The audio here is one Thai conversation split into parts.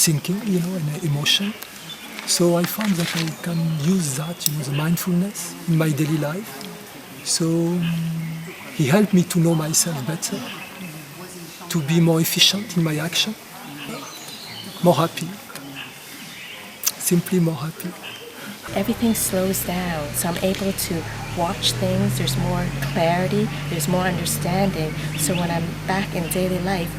thinking, you know, and emotion. So I found that I can use that, you know, the mindfulness in my daily life. So um, he helped me to know myself better, to be more efficient in my action, more happy, simply more happy. everything slows down. So I'm able to watch things. There's more clarity. There's more understanding. So when I'm back in daily life,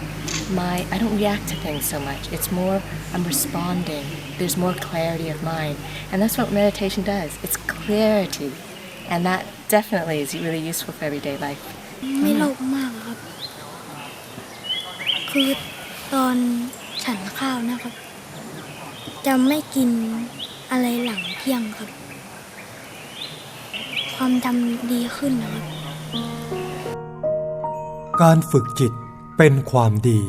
my I don't react to things so much. It's more I'm responding. There's more clarity of mind, and that's what meditation does. It's clarity, and that definitely is really useful for everyday life. ไม่โลภมากครับ คือตอนฉันข้าวนะครับ จะไม่กินอะไรหลังเที่ยงครับ ความจำดีขึ้นนะครับ การฝึกจิต เป็นความดี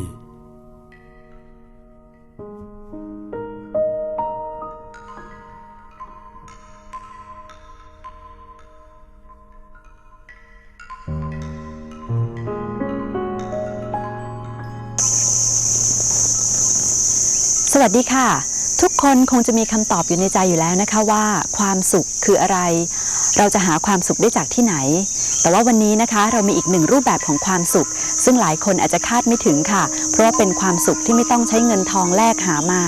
สวัสดีค่ะ ทุกคนคงจะมีคำตอบอยู่ในใจอยู่แล้วนะคะว่า ความสุขคืออะไร เราจะหาความสุขได้จากที่ไหน แต่ว่าวันนี้นะคะเรามีอีกหนึ่งรูปแบบของความสุข ซึ่งหลายคนอาจจะคาดไม่ถึงค่ะ เพราะว่าเป็นความสุขที่ไม่ต้องใช้เงินทองแลกหามา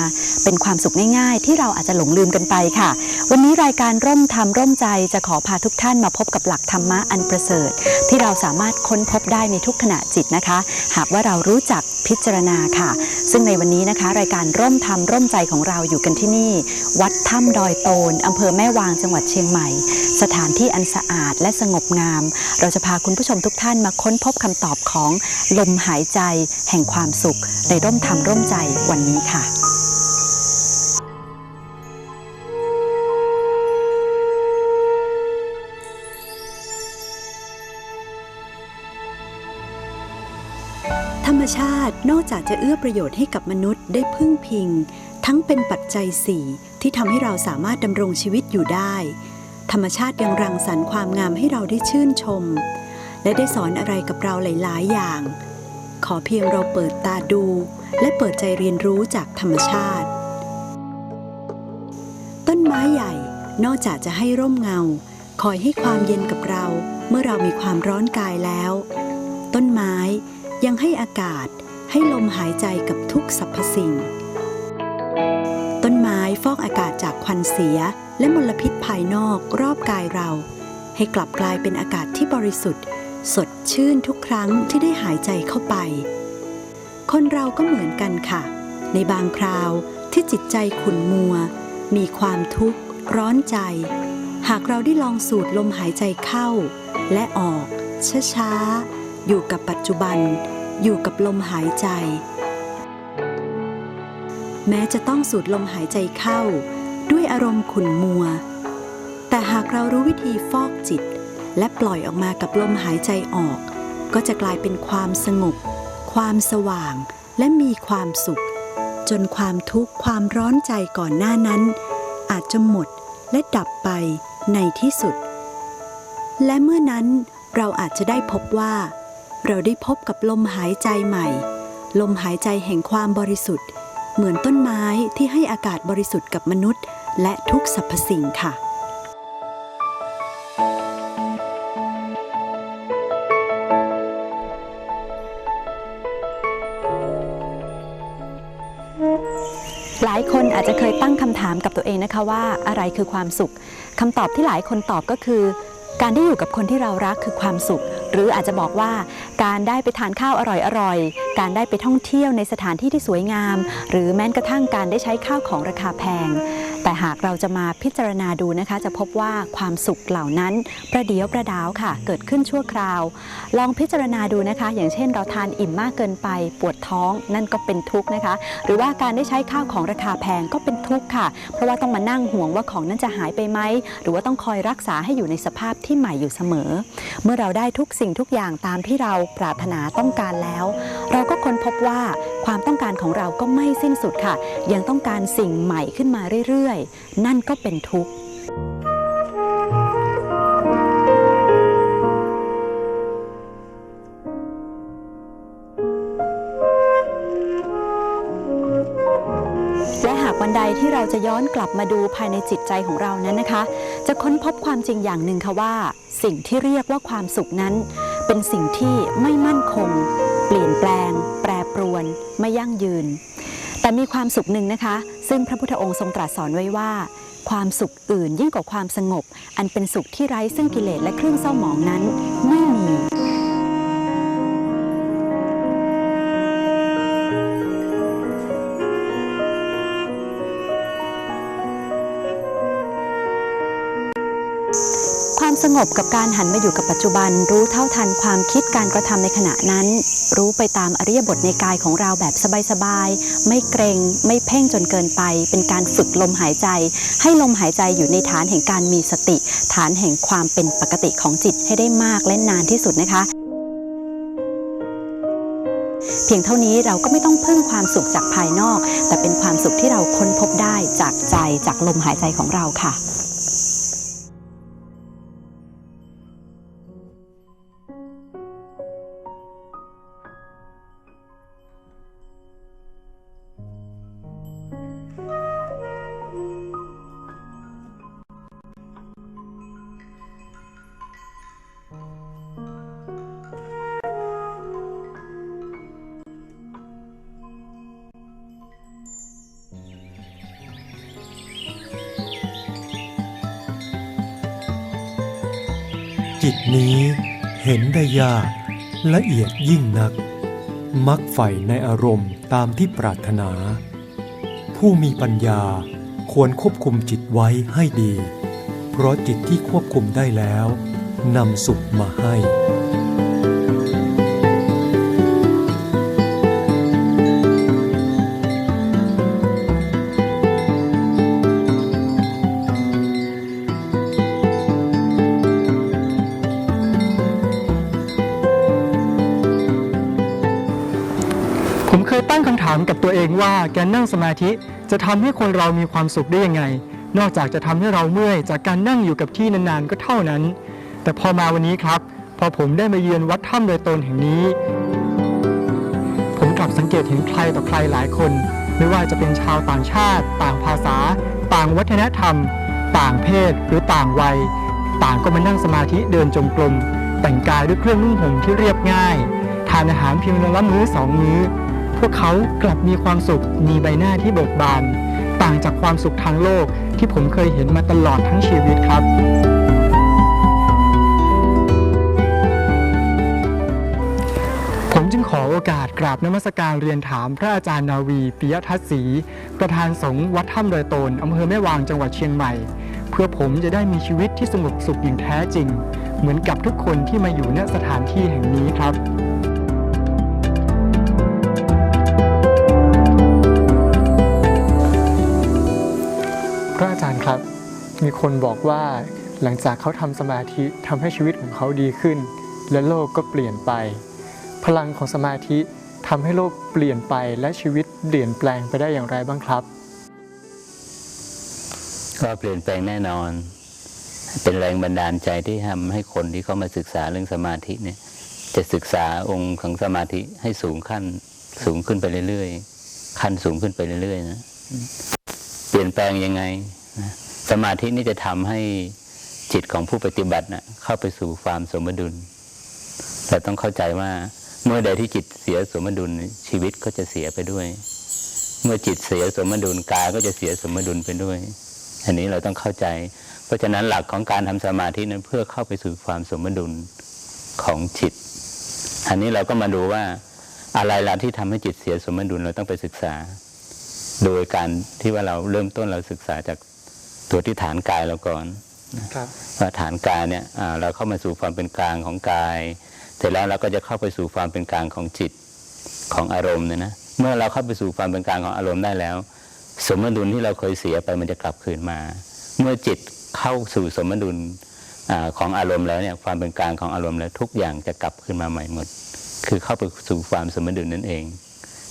เป็นความสุขง่ายๆ ที่เราอาจจะหลงลืมกันไปค่ะ วันนี้รายการร่มธรรมร่มใจจะขอพาทุกท่านมาพบกับหลักธรรมะอันประเสริฐ ที่เราสามารถค้นพบได้ในทุกขณะจิตนะคะ หากว่าเรารู้จักพิจารณาค่ะ ซึ่งในวันนี้นะคะ รายการร่มธรรมร่มใจของเราอยู่กันที่นี่ วัดถ้ำดอยโตนอำเภอแม่วางจังหวัดเชียงใหม่ สถานที่อันสะอาดและสงบงาม เราจะพาคุณผู้ชมทุกท่านมาค้นพบคำตอบของลมหายใจ แห่งความสุขในร่มธรรมร่มใจวันนี้ค่ะ มชาตินอกจากจะเอื้อประโยชน์ให้กับมนุษย์ได้พึ่งพิง ทั้งเป็นปัจจัยสี่ที่ทำให้เราสามารถดำรงชีวิตอยู่ได้ ธรรมชาติยังรังสรรค์ความงามให้เราได้ชื่นชม และได้สอนอะไรกับเราหลาย ๆ อย่าง ขอเพียงเราเปิดตาดู และเปิดใจเรียนรู้จากธรรมชาติ ต้นไม้ใหญ่นอกจากจะให้ร่มเงา คอยให้ความเย็นกับเรา เมื่อเรามีความร้อนกายแล้ว ต้นไม้ ยังให้อากาศให้ลมหายใจกับทุกสรรพสิ่ง ต้นไม้ฟอกอากาศจากควันเสียและมลพิษภายนอกรอบกายเรา ให้กลับกลายเป็นอากาศที่บริสุทธิ์ สดชื่นทุกครั้งที่ได้หายใจเข้าไป คนเราก็เหมือนกันค่ะ ในบางคราวที่จิตใจขุ่นมัว มีความทุกข์ ร้อนใจ หากเราได้ลองสูดลมหายใจเข้า และออกช้าๆอยู่กับปัจจุบัน อยู่กับลมหายใจ แม้จะต้องสูดลมหายใจเข้า ด้วยอารมณ์ขุ่นมัว แต่หากเรารู้วิธีฟอกจิต และปล่อยออกมากับลมหายใจออก ก็จะกลายเป็นความสงบ ความสว่าง และมีความสุข จนความทุกข์ความร้อนใจก่อนหน้านั้น อาจจะหมดและดับไปในที่สุด และเมื่อนั้นเราอาจจะได้พบว่า เราได้พบกับลมหายใจใหม่ ลมหายใจแห่งความบริสุทธิ์ เหมือนต้นไม้ที่ให้อากาศบริสุทธิ์กับมนุษย์ และทุกสรรพสิ่งค่ะหลายคนอาจจะเคยตั้งคำถามกับตัวเองนะคะว่าอะไรคือความสุขคำตอบที่หลายคนตอบก็คือ การได้อยู่กับคนที่เรารักคือความสุข หรืออาจจะบอกว่าการได้ไปทานข้าวอร่อยๆ การได้ไปท่องเที่ยวในสถานที่ที่สวยงาม หรือแม้กระทั่งการได้ใช้ข้าวของราคาแพง แต่หากเราจะมาพิจารณาดูนะคะ จะพบว่าความสุขเหล่านั้นประเดียวประดาวค่ะ เกิดขึ้นชั่วคราว ลองพิจารณาดูนะคะ อย่างเช่นเราทานอิ่มมากเกินไปปวดท้องนั่นก็เป็นทุกข์นะคะ หรือว่าการได้ใช้ข้าวของราคาแพงก็เป็นทุกข์ค่ะ เพราะว่าต้องมานั่งห่วงว่าของนั้นจะหายไปไหมหรือว่าต้องคอยรักษาให้อยู่ในสภาพที่ใหม่อยู่เสมอ เมื่อเราได้ทุกสิ่งทุกอย่างตามที่เราปรารถนาต้องการแล้ว เราก็ค้นพบว่าความต้องการของเราก็ไม่สิ้นสุดค่ะ ยังต้องการสิ่งใหม่ขึ้นมาเรื่อยๆ นั่นก็เป็นทุกข์คจะย้อนกลับมาดูภายในจิตใจของเรานั้นนะคะ จะค้นพบความจริงอย่างหนึ่งค่ะว่า สิ่งที่เรียกว่าความสุขนั้น เป็นสิ่งที่ไม่มั่นคง เปลี่ยนแปลง แปรปรวน ไม่ยั่งยืน แต่มีความสุขหนึ่งนะคะ ซึ่งพระพุทธองค์ทรงตรัสสอนไว้ว่า ความสุขอื่นยิ่งกว่าความสงบ อันเป็นสุขที่ไร้ซึ่งกิเลสและเครื่องเศร้าหมองนั้นไม่มี ความสงบกับการหันมาอยู่กับปัจจุบัน รู้เท่าทันความคิดการกระทำในขณะนั้น รู้ไปตามอริยบทในกายของเราแบบสบายๆ ไม่เกรง ไม่เพ่งจนเกินไป เป็นการฝึกลมหายใจ ให้ลมหายใจอยู่ในฐานแห่งการมีสติ ฐานแห่งความเป็นปกติของจิตให้ได้มากและนานที่สุดนะคะเพียงเท่านี้เราก็ไม่ต้องพึ่งความสุขจากภายนอก แต่เป็นความสุขที่เราค้นพบได้จากใจจากลมหายใจของเราค่ะ จิตนี้เห็นได้ยากละเอียดยิ่งนัก มักใฝ่ในอารมณ์ตามที่ปรารถนา ผู้มีปัญญาควรควบคุมจิตไว้ให้ดี เพราะจิตที่ควบคุมได้แล้วนำสุขมาให้ ยตั้งคำถามกับตัวเองว่าการนั่งสมาธิจะทำให้คนเรามีความสุขได้ยังไง นอกจากจะทำให้เราเมื่อยจากการนั่งอยู่กับที่นานๆก็เท่านั้น แต่พอมาวันนี้ครับ พอผมได้มาเยือนวัดถ้ำโดยตนแห่งนี้ ผมกลับสังเกตเห็นใครต่อใครหลายคน ไม่ว่าจะเป็นชาวต่างชาติ ต่างภาษา ต่างวัฒนธรรม ต่างเพศหรือต่างวัย ต่างก็มานั่งสมาธิเดินจงกรมแต่งกายด้วยเครื่องนุ่งห่มที่เรียบง่าย ทานอาหารเพียงวันละมื้อสองมื้อ พวกเขากลับมีความสุขมีใบหน้าที่เบิกบาน ต่างจากความสุขทางโลกที่ผมเคยเห็นมาตลอดทั้งชีวิตครับ ผมจึงขอโอกาสกราบนมัสการเรียนถามพระอาจารย์นาวีปิยทัศน์ศรีประธานสงฆ์วัดถ้ำดอยโตนอำเภอแม่วางจังหวัดเชียงใหม่ เพื่อผมจะได้มีชีวิตที่สงบสุขอย่างแท้จริง เหมือนกับทุกคนที่มาอยู่ณสถานที่แห่งนี้ครับ มีคนบอกว่าหลังจากเขาทำสมาธิทำให้ชีวิตของเขาดีขึ้น และโลกก็เปลี่ยนไป พลังของสมาธิทำให้โลกเปลี่ยนไปและชีวิตเปลี่ยนแปลงไปได้อย่างไรบ้างครับ ก็เปลี่ยนแปลงแน่นอน เป็นแรงบันดาลใจที่ทำให้คนที่เขามาศึกษาเรื่องสมาธิเนี่ย จะศึกษาองค์ของสมาธิให้สูงขั้นสูงขึ้นไปเรื่อยๆขั้นสูงขึ้นไปเรื่อยๆนะเปลี่ยนแปลงยังไงนะ สมาธินี่จะทำให้จิตของผู้ปฏิบัตินะเข้าไปสู่ความสมดุล แต่ต้องเข้าใจว่าเมื่อใดที่จิตเสียสมดุลชีวิตก็จะเสียไปด้วย เมื่อจิตเสียสมดุลกายก็จะเสียสมดุลไปด้วย อันนี้เราต้องเข้าใจ เพราะฉะนั้นหลักของการทำสมาธินั้นเพื่อเข้าไปสู่ความสมดุลของจิต อันนี้เราก็มาดูว่าอะไรล่ะที่ทำให้จิตเสียสมดุลเราต้องไปศึกษา โดยการที่ว่าเราเริ่มต้นเราศึกษาจาก ตัวที่ฐานกายเราก่อนว่าฐานกายเนี่ยเราเข้ามาสู่ความเป็นกลางของกาย เสร็จแล้วเราก็จะเข้าไปสู่ความเป็นกลางของจิตของอารมณ์เนี่ยนะเมื่อเราเข้าไปสู่ความเป็นกลางของอารมณ์ได้แล้ว สมดุลที่เราเคยเสียไปมันจะกลับคืนมา เมื่อจิตเข้าสู่สมดุลอของอารมณ์แล้วเนี่ยความเป็นกลางของอารมณ์แล้วทุกอย่างจะกลับคืนมาใหม่หมด คือเข้าไปสู่ความสมดุลนั่นเอง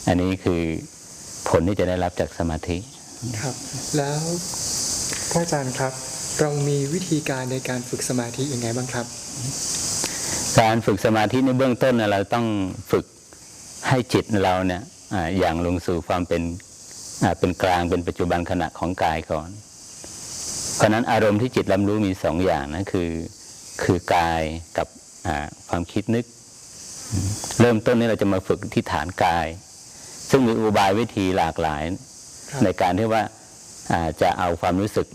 อันนี้คือผลที่จะได้รับจากสมาธิครับ แล้ว พระอาจารย์ครับ เรามีวิธีการในการฝึกสมาธิยังไงบ้างครับ การฝึกสมาธิในเบื้องต้นน่ะเราต้องฝึกให้จิตเราเนี่ยอาอย่างลงสู่ความเป็นอ่าเป็นกลางเป็นปัจจุบันขณะของกายก่อน เพราะฉะนั้นอารมณ์ที่จิตรับรู้มีสองอย่างนะคือคือกายกับอ่าความคิดนึก เริ่มต้นนี้เราจะมาฝึกที่ฐานกาย ซึ่งมีอุบายวิธีหลากหลาย ในการที่ว่าอ่า จะเอาความรู้สึก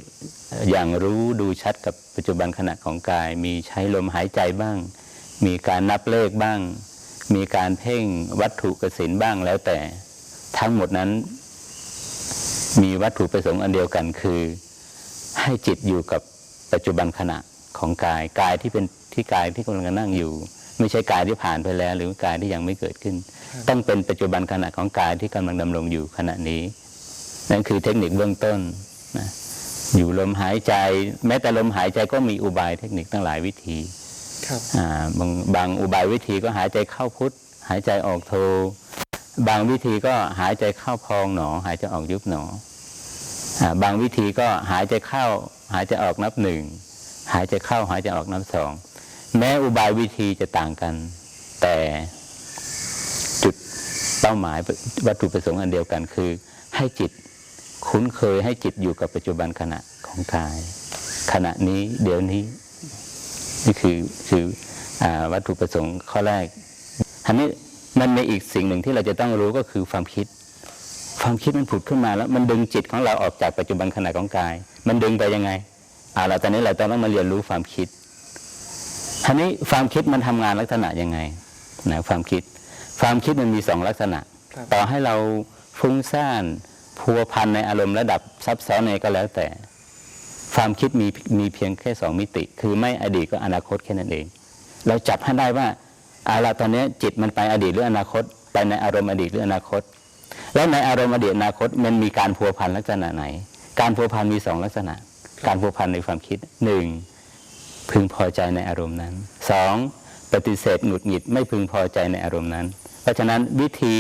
อย่างรู้ดูชัดกับปัจจุบันขณะของกาย มีใช้ลมหายใจบ้าง มีการนับเลขบ้าง มีการเพ่งวัตถุกสินบ้างแล้วแต่ทั้งหมดนั้น มีวัตถุประสงค์อันเดียวกันคือ ให้จิตอยู่กับปัจจุบันขณะของกายกายที่เป็นที่กายที่กำลังนั่งอยู่ ไม่ใช่กายที่ผ่านไปแล้ว หรือกายที่ยังไม่เกิดขึ้น ต้องเป็นปัจจุบันขณะของกายที่กำลังดำรงอยู่ขณะนี้ นั่นคือเทคนิคเบื้องต้นนะอยู่ลมหายใจ แม้แต่ลมหายใจก็มีอุบายเทคนิคตั้งหลายวิธีครับอ่าบางบางอุบายวิธีก็หายใจเข้าพุทธหายใจออกโท บางวิธีก็หายใจเข้าพองหนอ หายใจออกยุบหนออ่าบางวิธีก็หายใจเข้า หายใจออกนับหนึ่งหายใจเข้าหายใจออกนับสองแม้อุบายวิธีจะต่างกัน แต่จุดเป้าหมายวัตถุประสงค์อันเดียวกันคือ ให้จิต คุ้นเคยให้จิตอยู่กับปัจจุบันขณะของกาย ขณะนี้เดี๋ยวนี้ นี่คือคืออาวัตถุประสงค์ข้อแรกอันนี้มันมีอีกสิ่งหนึ่งที่เราจะต้องรู้ก็คือความคิด ความคิดมันผุดขึ้นมาแล้ว มันดึงจิตของเราออกจากปัจจุบันขณะของกาย มันดึงไปยังไงเอาละตอนนี้เราต้องมาเรียนรู้ความคิดทีนี้ความคิดมันทำงานลักษณะยังไงนะความคิด ความคิดมันมีสองลักษณะครับต่อให้เราฟุ้งซ่าน พัวพันในอารมณ์ระดับซับซ้อนในก็แล้วแต่ ความคิดมีมีเพียงแค่สองมิติ คือไม่อดีตก็อนาคตแค่นั้นเอง เราจับให้ได้ว่าอาละตอนนี้จิตมันไปอดีตหรืออนาคต ไปในอารมณ์อดีตหรืออนาคต แล้วในอารมณ์อดีตอนาคตมันมีการพัวพันลักษณะไหน การพัวพันมีสองลักษณะ การพัวพันในความคิดหนึ่งพึงพอใจในอารมณ์นั้นสองปฏิเสธหงุดหงิดไม่พึงพอใจในอารมณ์นั้น เพราะฉะนั้นวิธี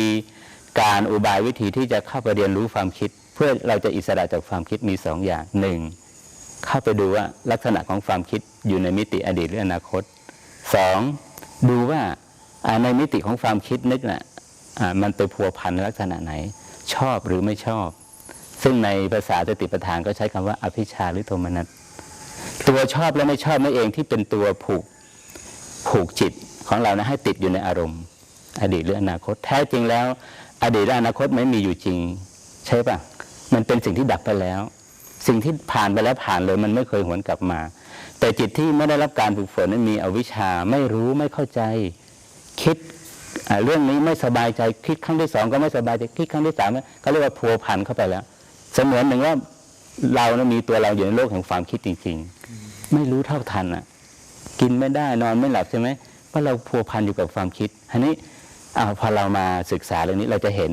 การอุบายวิธีที่จะเข้าไปเรียนรู้ความคิด เพื่อเราจะอิสระจากความคิดมีสองอย่างหนึ่งเข้าไปดูว่าลักษณะของความคิดอยู่ในมิติอดีตหรืออนาคตสองดูว่าในมิติของความคิดนึกน่ะอ่ามันไปพัวพันลักษณะไหน ชอบหรือไม่ชอบ ซึ่งในภาษาสติปัฏฐานก็ใช้คำว่าอภิชาหรือโทมนัสตัวชอบและไม่ชอบนั่นเองที่เป็นตัวผูกผูกจิตของเรานะให้ติดอยู่ในอารมณ์ อดีตหรืออนาคตแท้จริงแล้ว อดีตและอนาคตไม่มีอยู่จริง ใช่ปะมันเป็นสิ่งที่ดับไปแล้ว สิ่งที่ผ่านไปแล้วผ่านเลย มันไม่เคยหวนกลับมา แต่จิตที่ไม่ได้รับการฝึกฝนนั้นมีอวิชชาไม่รู้ไม่เข้าใจ คิดเรื่องนี้ไม่สบายใจคิดครั้งที่สองก็ไม่สบายใจคิดครั้งที่สามก็เรียกว่าพัวพันเข้าไปแล้ว เสมือนหนึ่งว่าเรานะมีตัวเราอยู่ในโลกแห่งความคิดจริง ๆ ไม่รู้เท่าทันอะ กินไม่ได้นอนไม่หลับใช่ไหมเพราะเราพัวพันอยู่กับความคิดทีนี้ อาพอเรามาศึกษาเรื่องนี้เราจะเห็น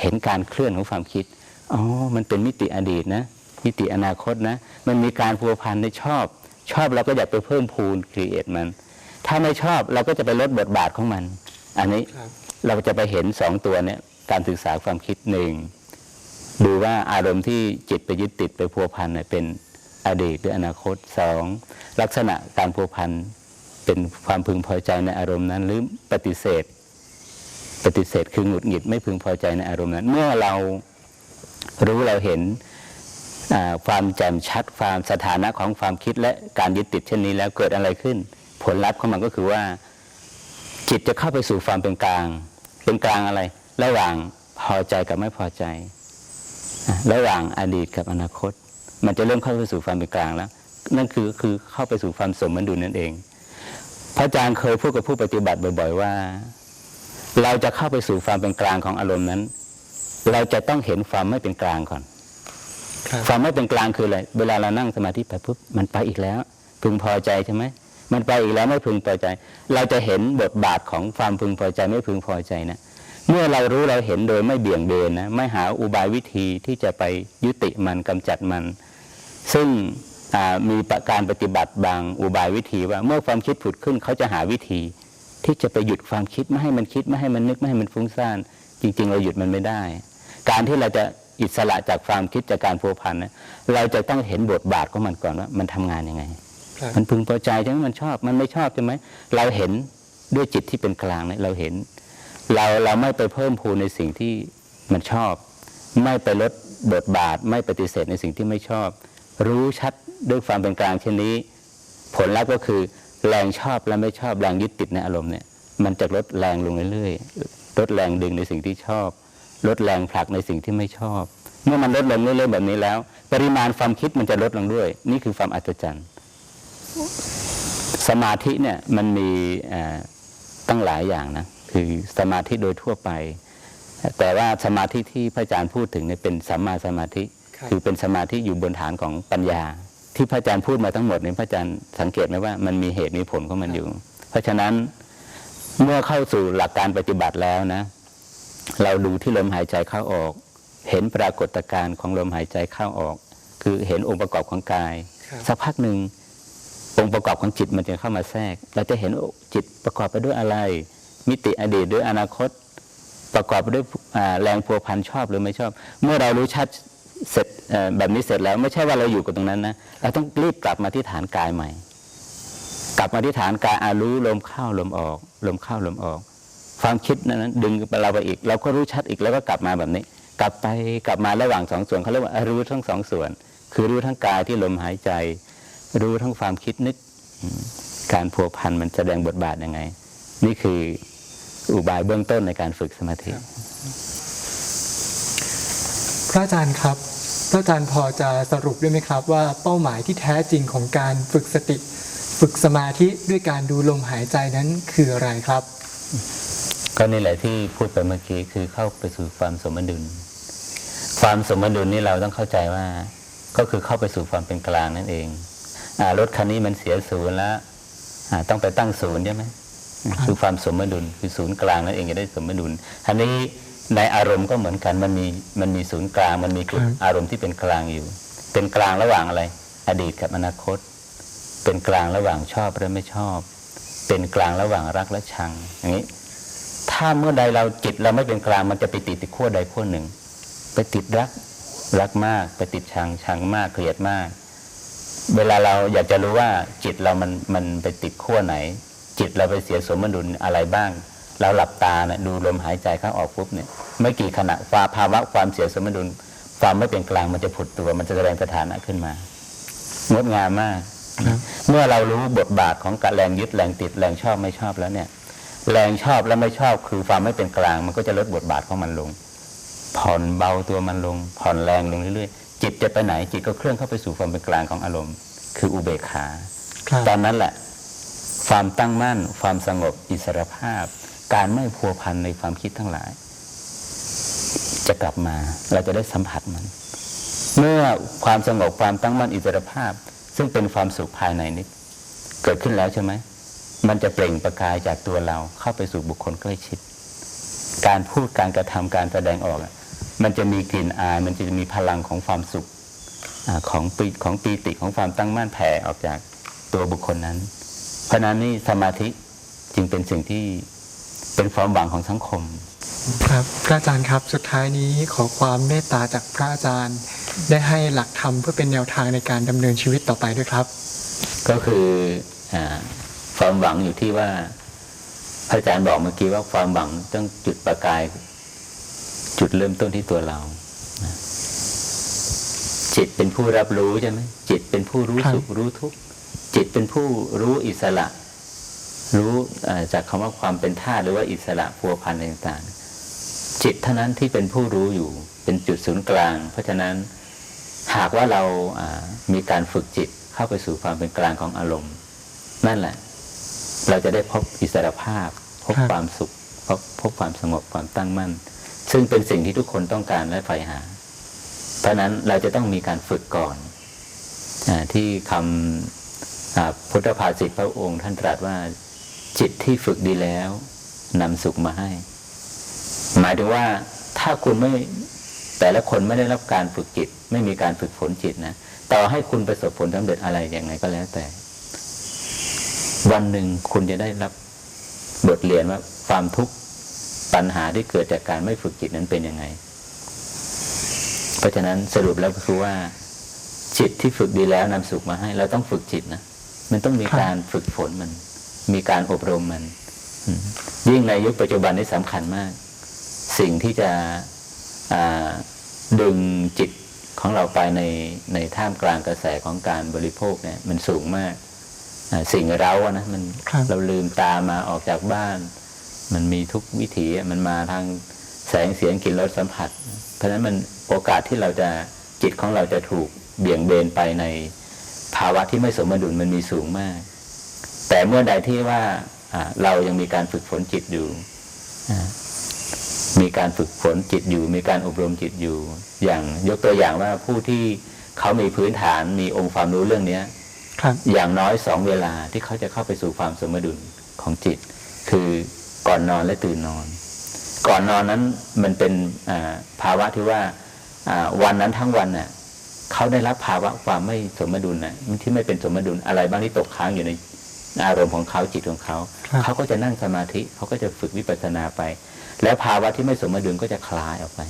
เห็นการเคลื่อนของความคิดอ๋อมันเป็นมิติอดีตนะ มิติอนาคตนะ มันมีการพัวพันในชอบ ชอบเราก็อยากไปเพิ่มพูนครีเอทมัน ถ้าไม่ชอบเราก็จะไปลดบทบาทของมัน อันนี้ครับเราจะไปเห็นสองตัวเนี่ยการศึกษาความคิดหนึ่งดูว่าอารมณ์ที่จิตไปยึดติดไปพัวพันเนี่ยเป็นอดีตหรืออนาคตสองลักษณะการพัวพันเป็นความพึงพอใจในอารมณ์นั้น หรือปฏิเสธ ปฏิเสธคือหงุดหงิดไม่พึงพอใจในอารมณ์นั้น เมื่อเรารู้เราเห็นความแจ่มชัดความสถานะของความคิดและการยึดติดเช่นนี้แล้วเกิดอะไรขึ้น ผลลัพธ์ของมันก็คือว่า จิตจะเข้าไปสู่ความเป็นกลาง เป็นกลางอะไร ระหว่างพอใจกับไม่พอใจ ระหว่างอดีตกับอนาคต มันจะเริ่มเข้าไปสู่ความเป็นกลางแล้ว นั่นคือคือเข้าไปสู่ความสมดุลนั่นเอง พระอาจารย์เคยพูดกับผู้ปฏิบัติบ่อย ๆ ว่า เราจะเข้าไปสู่ความเป็นกลางของอารมณ์นั้น เราจะต้องเห็นความไม่เป็นกลางก่อนครับความไม่เป็นกลางคืออะไรเวลาเรานั่งสมาธิไปปุ๊บมันไปอีกแล้ว พึงพอใจใช่ไหมมันไปอีกแล้วไม่พึงพอใจ เราจะเห็นบทบาทของความพึงพอใจไม่พึงพอใจนะเมื่อเรารู้เราเห็นโดยไม่เบี่ยงเบนนะไม่หาอุบายวิธีที่จะไปยุติมันกำจัดมัน ซึ่งอ่ามีประการปฏิบัติบางอุบายวิธีว่าเมื่อความคิดผุดขึ้นเขาจะหาวิธี ที่จะไปหยุดความคิดไม่ให้มันคิดไม่ให้มันนึกไม่ให้มันฟุ้งซ่าน จริง ๆ เราหยุดมันไม่ได้ การที่เราจะอิสระจากความคิดจากการพัวพันนะเราจะต้องเห็นบทบาทของมันก่อนว่ามันทำงานยังไงครับมันพึงพอใจใช่ไหมมันชอบ มันไม่ชอบใช่ไหมเราเห็นด้วยจิตที่เป็นกลางเนี่ยเราเห็น เราเราไม่ไปเพิ่มพูนในสิ่งที่มันชอบ ไม่ไปลดบทบาท ไม่ปฏิเสธในสิ่งที่ไม่ชอบ รู้ชัดด้วยความเป็นกลางเช่นนี้ ผลลัพธ์ก็คือ แรงชอบและไม่ชอบแรงยึดติดในอารมณ์เนี่ย มันจะลดแรงลงเรื่อยๆลดแรงดึงในสิ่งที่ชอบ ลดแรงผลักในสิ่งที่ไม่ชอบ เมื่อมันลดลงเรื่อยๆแบบนี้แล้ว ปริมาณความคิดมันจะลดลงด้วย นี่คือความอัศจรรย์สมาธิเนี่ยมันมีเอ่อตั้งหลายอย่างนะคือสมาธิโดยทั่วไป แต่ว่าสมาธิที่พระอาจารย์พูดถึงเนี่ยเป็นสัมมาสมาธิครับคือเป็นสมาธิอยู่บนฐานของปัญญา ที่พระอาจารย์พูดมาทั้งหมดเนี่ยพระอาจารย์สังเกตไหมว่ามันมีเหตุมีผลของมันอยู่ เพราะฉะนั้นเมื่อเข้าสู่หลักการปฏิบัติแล้วนะ เราดูที่ลมหายใจเข้าออก เห็นปรากฏการณ์ของลมหายใจเข้าออก คือเห็นองค์ประกอบของกายครับสักพักหนึ่งองค์ประกอบของจิตมันจะเข้ามาแทรก เราจะเห็นจิตประกอบไปด้วยอะไร มิติอดีตด้วยอนาคต ประกอบไปด้วยอ่าแรงพัวพันชอบหรือไม่ชอบ เมื่อเรารู้ชัด เสร็จแบบนี้เสร็จแล้วไม่ใช่ว่าเราอยู่กับตรงนั้นนะเราต้องรีบกลับมาที่ฐานกายใหม่ กลับมาที่ฐานกายอารู้ลมเข้าลมออกลมเข้าลมออก ความคิดนั้นดึงเราไปอีกเราก็รู้ชัดอีกแล้วก็กลับมาแบบนี้ กลับไปกลับมาระหว่างสองส่วนเขาเรียกว่ารู้ทั้งสองส่วน คือรู้ทั้งกายที่ลมหายใจ รู้ทั้งความคิดนึก การพัวพันมันแสดงบทบาทยังไง นี่คืออุบายเบื้องต้นในการฝึกสมาธิ พระอาจารย์ครับ พระอาจารย์พอจะสรุปได้ไหมครับ ว่าเป้าหมายที่แท้จริงของการฝึกสติ ฝึกสมาธิด้วยการดูลมหายใจนั้นคืออะไรครับ ก็นี่แหละที่พูดไปเมื่อกี้คือเข้าไปสู่ความสมดุล ความสมดุลนี่เราต้องเข้าใจว่า ก็คือเข้าไปสู่ความเป็นกลางนั่นเองอรถคันนี้มันเสียศูนย์แล้วต้องไปตั้งศูนย์ใช่ไหมคือความสมดุลคือศูนย์กลางนั่นเองจะได้สมดุลอันนี้ ในอารมณ์ก็เหมือนกันมันมีมันมีศูนย์กลาง มันมีจุดครับอารมณ์ที่เป็นกลางอยู่ เป็นกลางระหว่างอะไร อดีตกับอนาคต เป็นกลางระหว่างชอบและไม่ชอบ เป็นกลางระหว่างรักและชัง อย่างนี้ ถ้าเมื่อใดเราจิตเราไม่เป็นกลางมันจะไปติดติดขั้วใดขั้วหนึ่ง ไปติดรักรักมาก ไปติดชังชังมากเกลียดมาก เวลาเราอยากจะรู้ว่าจิตเรามันมันไปติดขั้วไหน จิตเราไปเสียสมดุลอะไรบ้าง เราหลับตาเนี่ยดูลมหายใจเข้าออกปุ๊บเนี่ยไม่กี่ขณะฟ้าภาวะความเสียสมดุล ความไม่เป็นกลางมันจะผุดตัว มันจะแสดงสถานะขึ้นมางดงามมากครับเมื่อเรารู้บทบาทของการแรงยึดแรงติดแรงชอบไม่ชอบแล้วเนี่ย แรงชอบและไม่ชอบคือความไม่เป็นกลาง มันก็จะลดบทบาทของมันลง ผ่อนเบาตัวมันลง ผ่อนแรงลงเรื่อยๆจิตจะไปไหนจิตก็เคลื่อนเข้าไปสู่ความเป็นกลางของอารมณ์ คืออุเบกขาครับตอนนั้นแหละ ความตั้งมั่น ความสงบอิสรภาพ การไม่พัวพันในความคิดทั้งหลาย จะกลับมาเราจะได้สัมผัสมัน เมื่อความสงบความตั้งมั่นอิสรภาพ ซึ่งเป็นความสุขภายในนี้เกิดขึ้นแล้วใช่ไหมมันจะเปล่งประกายจากตัวเราเข้าไปสู่บุคคลใกล้ชิด การพูดการกระทำการแสดงออก มันจะมีกลิ่นอาย มันจะมีพลังของความสุขอของปีของปีติของความตั้งมั่นแผ่ออกจากตัวบุคคลนั้น เพราะนั้นนี่สมาธิจึงเป็นสิ่งที่ เป็นความหวังของสังคม ครับพระอาจารย์ครับสุดท้ายนี้ขอความเมตตาจากพระอาจารย์ ได้ให้หลักธรรมเพื่อเป็นแนวทางในการดำเนินชีวิตต่อไปด้วยครับ ก็คืออาความหวังอยู่ที่ว่าพระอาจารย์บอกเมื่อกี้ว่าความหวังต้องจุดประกาย จุดเริ่มต้นที่ตัวเรานะจิตเป็นผู้รับรู้ใช่ไหมจิตเป็นผู้รู้ครับสุขรู้ทุกข์จิตเป็นผู้รู้อิสระ รู้จากคำว่าความเป็นธาตุหรือว่าอิสระพัวพันธ์ต่างๆ จิตเท่านั้นที่เป็นผู้รู้อยู่เป็นจุดศูนย์กลาง เพราะฉะนั้นหากว่าเรามีการฝึกจิตเข้าไปสู่ความเป็นกลางของอารมณ์ นั่นแหละ เราจะได้พบอิสระภาพ พบความสุข พบพบความสงบความตั้งมั่น ซึ่งเป็นสิ่งที่ทุกคนต้องการและใฝ่หา เพราะนั้นเราจะต้องมีการฝึกก่อนอที่คำพุทธภาษิตพระองค์ท่านตรัสว่า จิตที่ฝึกดีแล้วนำสุขมาให้ หมายถึงว่าถ้าคุณไม่แต่ละคนไม่ได้รับการฝึกจิต ไม่มีการฝึกฝนจิตนะต่อให้คุณประสบผลสำเร็จอะไรอย่างไงก็แล้วแต่ วันหนึ่งคุณจะได้รับบทเรียนว่าความทุกข์ปัญหาที่เกิดจากการไม่ฝึกจิตนั้นเป็นยังไง เพราะฉะนั้นสรุปแล้วก็คือว่า จิตที่ฝึกดีแล้วนำสุขมาให้ เราต้องฝึกจิตนะมันต้องมีการฝึกฝนมัน มีการอบรมมันอืมยิ่งในยุคปัจจุบันนี้สำคัญมาก สิ่งที่จะอ่าดึงจิตของเราไปในในท่ามกลางกระแสของการบริโภคเนี่ย มันสูงมากอ่าสิ่งเราอะนะมันครับเราลืมตามาออกจากบ้าน มันมีทุกวิถีอะมันมาทางแสงเสียงกลิ่นรสสัมผัส เพราะฉะนั้นมันโอกาสที่เราจะจิตของเราจะถูกเบี่ยงเบนไปในภาวะที่ไม่สมดุลมันมีสูงมาก แต่เมื่อใดที่ว่าอ่าเรายังมีการฝึกฝนจิตอยู่อ่ามีการฝึกฝนจิตอยู่ มีการอบรมจิตอยู่ อย่างยกตัวอย่างว่าผู้ที่เขามีพื้นฐานมีองค์ความรู้เรื่องเนี้ยครับอย่างน้อยสองเวลาที่เขาจะเข้าไปสู่ความสมดุลของจิต คือก่อนนอนและตื่นนอน ก่อนนอนนั้นมันเป็นอ่าภาวะที่ว่าอ่าวันนั้นทั้งวันน่ะเขาได้รับภาวะความไม่สมดุลน่ะที่ไม่เป็นสมดุลอะไรบ้างที่ตกค้างอยู่ใน อารมณ์ของเขาจิตของเขาครับเขาก็จะนั่งสมาธิเขาก็จะฝึกวิปัสสนาไป แล้วภาวะที่ไม่สมดุลก็จะคลายออกไป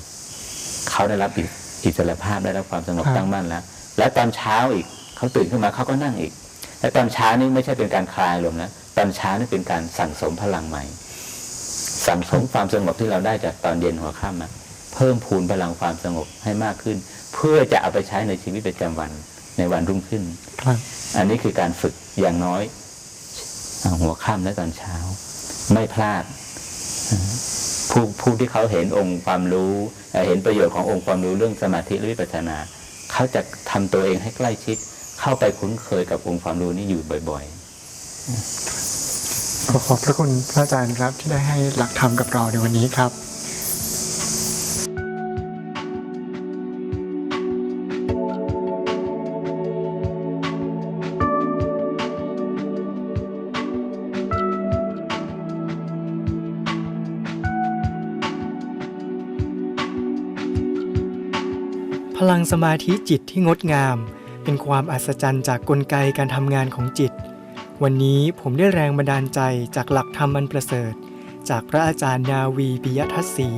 เขาได้รับอิอิสรภาพได้รับความสงบครับตั้งมั่นแล้ว แล้วตอนเช้าอีกเขาตื่นขึ้นมาเขาก็นั่งอีก และตอนเช้านี่ไม่ใช่เป็นการคลายลมนะตอนเช้านี่เป็นการสั่งสมพลังใหม่ สั่งสมความสงบที่เราได้จากตอนเย็นหัวค่ำนะเพิ่มพูนพลังความสงบให้มากขึ้น เพื่อจะเอาไปใช้ในชีวิตประจำวันในวันรุ่งขึ้นครับอันนี้คือการฝึกอย่างน้อยอ่า หัวค่ำและตอนเช้า ไม่พลาด ผู้ผู้ที่เขาเห็นองค์ความรู้ เห็นประโยชน์ขององค์ความรู้เรื่องสมาธิหรือวิปัสสนา เขาจะทำตัวเองให้ใกล้ชิด เข้าไปคุ้นเคยกับองค์ความรู้นี้อยู่บ่อยขอขอบพระคุณพระอาจารย์ครับที่ได้ให้หลักธรรมกับเราในวันนี้ครับ สมาธิจิตที่งดงาม เป็นความอัศจรรย์จากกลไกการทำงานของจิต วันนี้ผมได้แรงบันดาลใจจากหลักธรรมอันประเสริฐ จากพระอาจารย์นาวีปิยทัศสี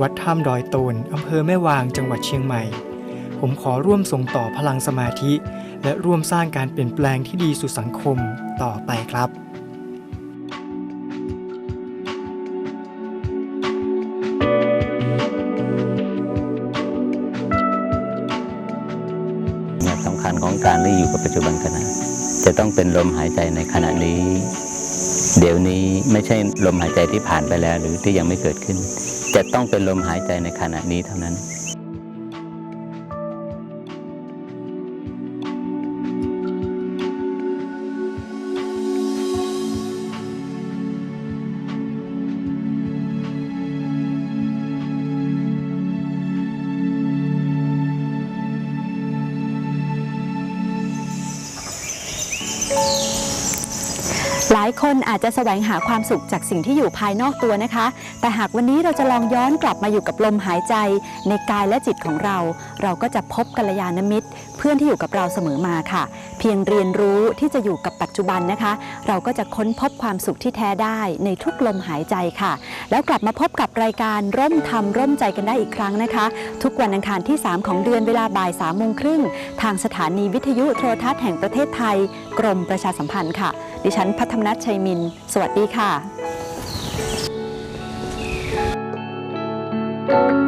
วัดถ้ำดอยโตนอำเภอแม่วางจังหวัดเชียงใหม่ ผมขอร่วมส่งต่อพลังสมาธิ และร่วมสร้างการเปลี่ยนแปลงที่ดีสู่สังคมต่อไปครับ จะต้องเป็นลมหายใจในขณะนี้ เดี๋ยวนี้ไม่ใช่ลมหายใจที่ผ่านไปแล้ว หรือที่ยังไม่เกิดขึ้น จะต้องเป็นลมหายใจในขณะนี้เท่านั้นายคนอาจจะแสวงหาความสุขจากสิ่งที่อยู่ภายนอกตัวนะคะ แต่หากวันนี้เราจะลองย้อนกลับมาอยู่กับลมหายใจ ในกายและจิตของเรา เราก็จะพบกัลยาณมิตร เพื่อนที่อยู่กับเราเสมอมาค่ะ เพียงเรียนรู้ที่จะอยู่กับปัจจุบันนะคะ เราก็จะค้นพบความสุขที่แท้ได้ในทุกลมหายใจค่ะ แล้วกลับมาพบกับรายการร่มธรรมร่มใจกันได้อีกครั้งนะคะ ทุกวันอังคารที่ 3 ของเดือนเวลาบ่าย3ามโมงครึ่งทางสถานีวิทยุโทรทัศน์แห่งประเทศไทย กรมประชาสัมพันธ์ค่ะ ดิฉันพัฒนัทชัยมิน สวัสดีค่ะ thank you